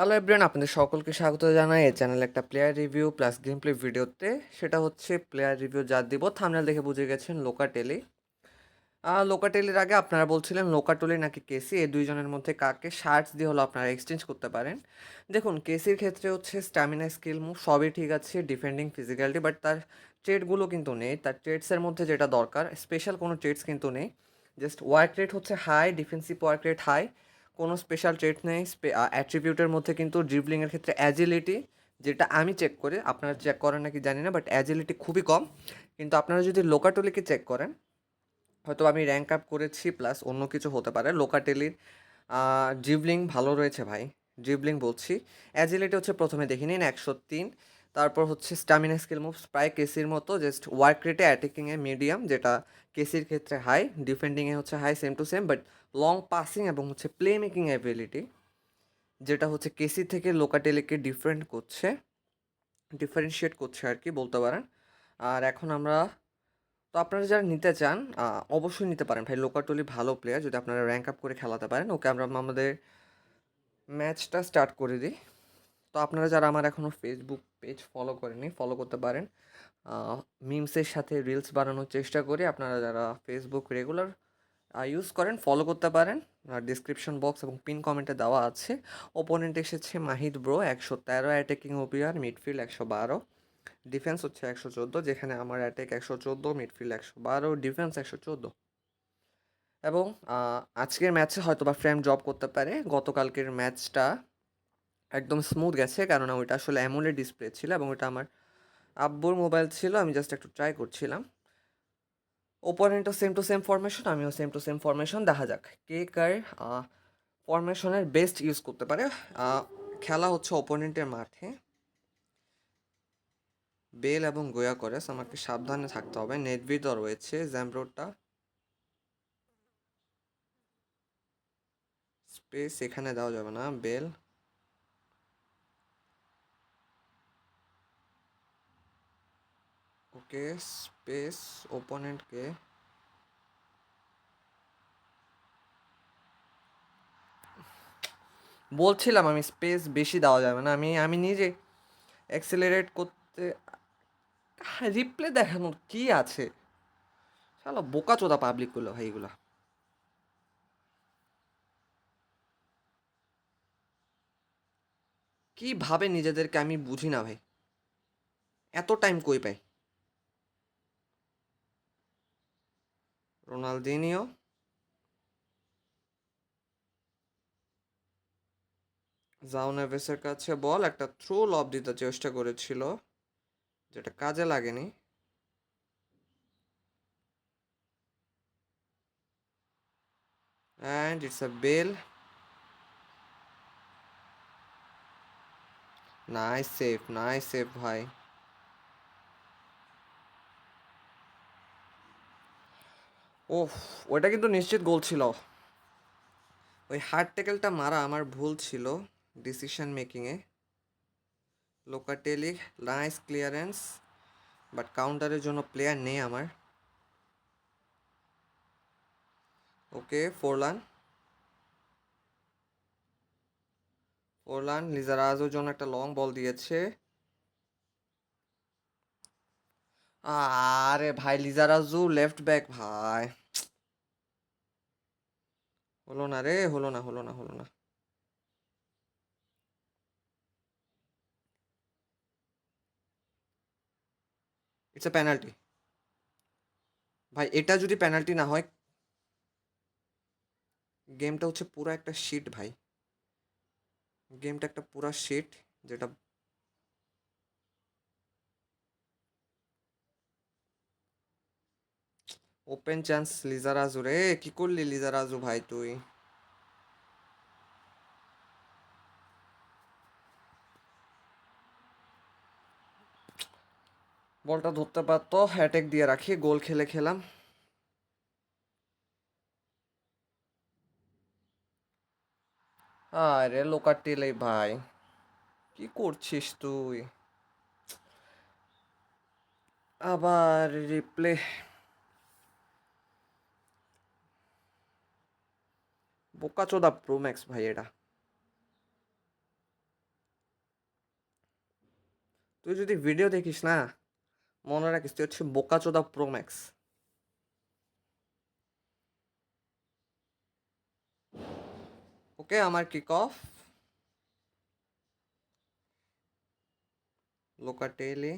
Hello everyone আপনাদের সকলকে স্বাগত জানাই। এই চ্যানেলে একটা player review plus game play ভিডিওতে সেটা হচ্ছে প্লেয়ার রিভিউ যা দিব। থামনেল দেখে বুঝে গেছেন লোকাটেলি লোকাটেলির আগে আপনারা বলছিলেন লোকাটলি নাকি কেসি এই দুইজনের মধ্যে কাকে শার্টস দিয়ে হলো আপনারা এক্সচেঞ্জ করতে পারেন। দেখুন কেসির ক্ষেত্রে হচ্ছে স্ট্যামিনা স্কিল মুভ সবই ঠিক আছে ডিফেন্ডিং ফিজিক্যালিটি বাট তার ট্রেডগুলো কিন্তু নেই। তার ট্রেডসের মধ্যে যেটা দরকার স্পেশাল কোনো ট্রেডস কিন্তু নেই। জাস্ট ওয়ার্ক রেট হচ্ছে high defensive work rate high কোনো স্পেশাল ট্রেড নেই অ্যাট্রিবিউটের মধ্যে কিন্তু ড্রিবলিংয়ের ক্ষেত্রে অ্যাজিলিটি যেটা আমি চেক করি, আপনারা চেক করেন নাকি জানি না বাট অ্যাজিলিটি খুবই কম। কিন্তু আপনারা যদি লোকাটলিকে চেক করেন, হয়তো আমি র্যাঙ্ক আপ করেছি প্লাস অন্য কিছু হতে পারে। লোকাটেলির জিভলিং ভালো রয়েছে ভাই জিভলিং বলছি। অ্যাজিলিটি হচ্ছে প্রথমে দেখে নিন, একশো তিন তারপর হচ্ছে স্টামিনা স্কিল মুভস প্রায় কেসির মতো জাস্ট ওয়ার্ক রেটে অ্যাটাকিংয়ে মিডিয়াম যেটা কেসির ক্ষেত্রে হাই ডিফেন্ডিংয়ে হচ্ছে high same to same but long passing এবং হচ্ছে প্লে মেকিং অ্যাবিলিটি যেটা হচ্ছে কেসি থেকে লোকাটেলিকে ডিফারেন্ট করছে ডিফারেন্সিয়েট করছে আর কি বলতে পারেন। আর এখন আমরা, তো আপনারা যারা নিতে চান অবশ্যই নিতে পারেন ভাই। লোকাটলি ভালো প্লেয়ার যদি আপনারা র্যাঙ্ক আপ করে খেলাতে পারেন, ওকে আমরা আমাদের ম্যাচটা স্টার্ট করে দিই। তো আপনারা যারা আমার এখনও ফেসবুক পেজ ফলো করেনি ফলো করতে পারেন। মিমসের সাথে রিলস বানানোর চেষ্টা করি। আপনারা যারা ফেসবুক রেগুলার ইউজ করেন ফলো করতে পারেন। ডিসক্রিপশন বক্স এবং পিন কমেন্টে দেওয়া আছে। ওপোনেন্ট এসেছে মাহিদ ব্রো একশো তেরো অ্যাটাকিং ওপিয়ার মিডফিল্ড একশো বারো। ডিফেন্স হচ্ছে একশো চোদ্দ, যেখানে আমার অ্যাটেক একশো চোদ্দ মিডফিল্ড একশো বারো ডিফেন্স একশো চোদ্দ। এবং আজকের ম্যাচে হয়তো বা ফ্রেম জব করতে পারে। গতকালকের ম্যাচটা একদম স্মুথ গেছে, কেননা ওইটা আসলে অ্যামোলেড ডিসপ্লে ছিল এবং ওটা আমার আব্বুর মোবাইল ছিল, আমি জাস্ট একটু ট্রাই করছিলাম। ওপোনেন্টও সেম টু সেম ফরমেশন আমিও সেম টু সেম ফরমেশন দেখা যাক কে কার ফরমেশনের বেস্ট ইউজ করতে পারে। খেলা হচ্ছে ওপোনেন্টের মাঠে। বেল এবং গোয়া করেস, আমাকে সাবধানে থাকতে হবে। নেটভিদও রয়েছে জ্যামব্রোডটা স্পেস এখানে দেওয়া যাবে না, বেল। ওকে স্পেস ওপোনেন্টকে বলছিলাম আমি স্পেস বেশি দেওয়া যাবে না, আমি আমি নিজে অ্যাক্সেলারেট করতে রিপ্লে দেখানোর কি আছে? শালা বোকা চোদা পাবলিকগুলো ভাই এগুলা। কি ভাবে নিজেদেরকে আমি বুঝি না, ভাই? এত টাইম কই পাই রোনালদিনিও জাও নেভেসের কাছে বল, একটা থ্রু লব দিতে চেষ্টা করেছিল, যেটা কাজে লাগেনি। And it's a bell nice save nice save ভাই। ওহ ওটা কিন্তু নিশ্চিত গোল ছিল। ওই হার্ড ট্যাকেলটা মারা আমার ভুল ছিল ডিসিশন মেকিংয়ে লোকাটেলি নাইস ক্লিয়ারেন্স বাট কাউন্টারের জন্য প্লেয়ার নেই আমার। ওকে ফোরলান ফোরলান লিজারাজোর জন্য একটা লং বল দিয়েছে। আরে ভাই লিজারাজু লেফট ব্যাক ভাই। হলো না রে, হলো না হলো না হলো না। ইটস এ পেনাল্টি ভাই, এটা যদি পেনাল্টি না হয় গেমটা হচ্ছে পুরো একটা শিট ভাই। গেমটা একটা পুরা শিট যেটা ওপেন চান্স লিজারাজু রে কি করলি লিজারাজু ভাই তুই বলটা ধরতে পারতো। অ্যাটেক দিয়ে রাখি। গোল খেলে খেলাম। আরে, লোকাটিলে ভাই। কি করছিস তুই? আবার রিপ্লে বোকাচোদা প্রো ম্যাক্স ভাই এটা। তুই যদি ভিডিও দেখিস না, মনে রাখিস তুই হচ্ছে বোকাচোদা প্রো ম্যাক্স ওকে আমার kick off Locatelli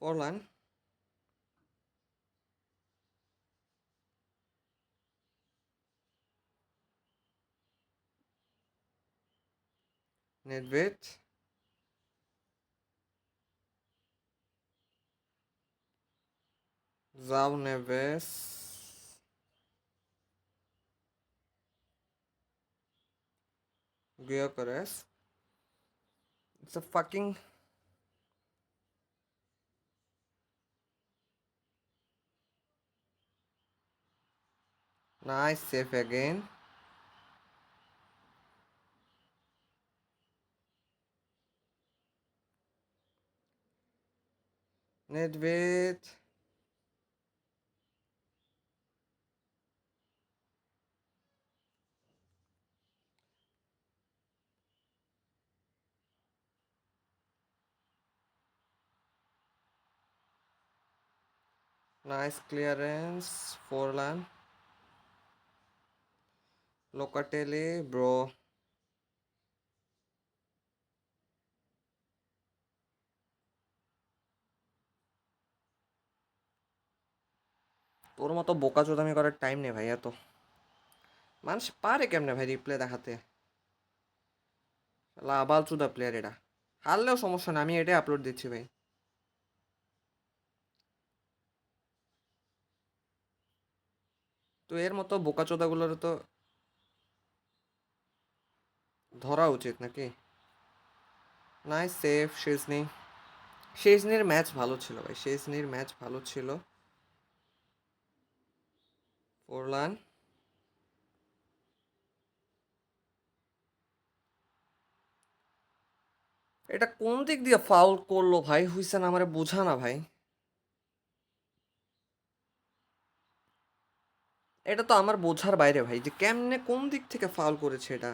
Forlan Nedved. Zau Neves. Gyökeres. It's a fucking nice save again. Net Niedźwiedź. Nice clearance for land. Locatelli, bro. তোর মতো বোকাচোদামি করার টাইম নেই ভাই এত মানুষ পারে কেমনে ভাই রিপ্লে দেখাতে? আবাল চুদা প্লেয়ার এটা হারলেও সমস্যা না আমি এটাই আপলোড দিচ্ছি ভাই। তো এর মতো বোকা বোকাচোদাগুলোর তো ধরা উচিত নাকি? নাই সেফ শেজনি শেজনির ম্যাচ ভালো ছিল ভাই শেজনির ম্যাচ ভালো ছিল। ফোরলান এটা কোন দিক দিয়ে ফাউল করল ভাই? হুইসেন আমার বোঝা না ভাই। এটা তো আমার বোঝার বাইরে ভাই, যে কেমনে কোন দিক থেকে ফাউল করেছে এটা।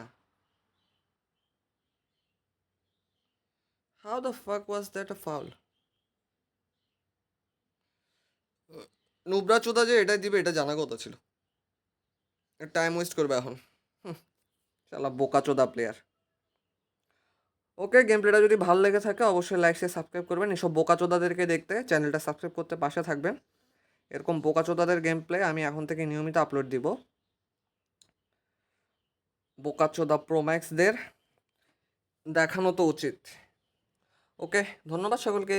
How the fuck was that foul Nubra চোদা যে এটাই দিবে, এটা জানা কথা ছিল। টাইম ওয়েস্ট করবে এখন। শালা বোকা চোদা প্লেয়ার ওকে গেম প্লেটা যদি ভালো লেগে থাকে, অবশ্যই লাইক শেয়ার সাবস্ক্রাইব করবেন। এসব বোকা চোদাদেরকে দেখতে চ্যানেলটা সাবস্ক্রাইব করতে পাশে থাকবেন। এরকম বোকা চোদাদের গেম প্লে আমি এখন থেকে নিয়মিত আপলোড দিব। বোকা চোদা প্রোম্যাক্সদের দেখানো তো উচিত। ওকে, ধন্যবাদ সকলকে।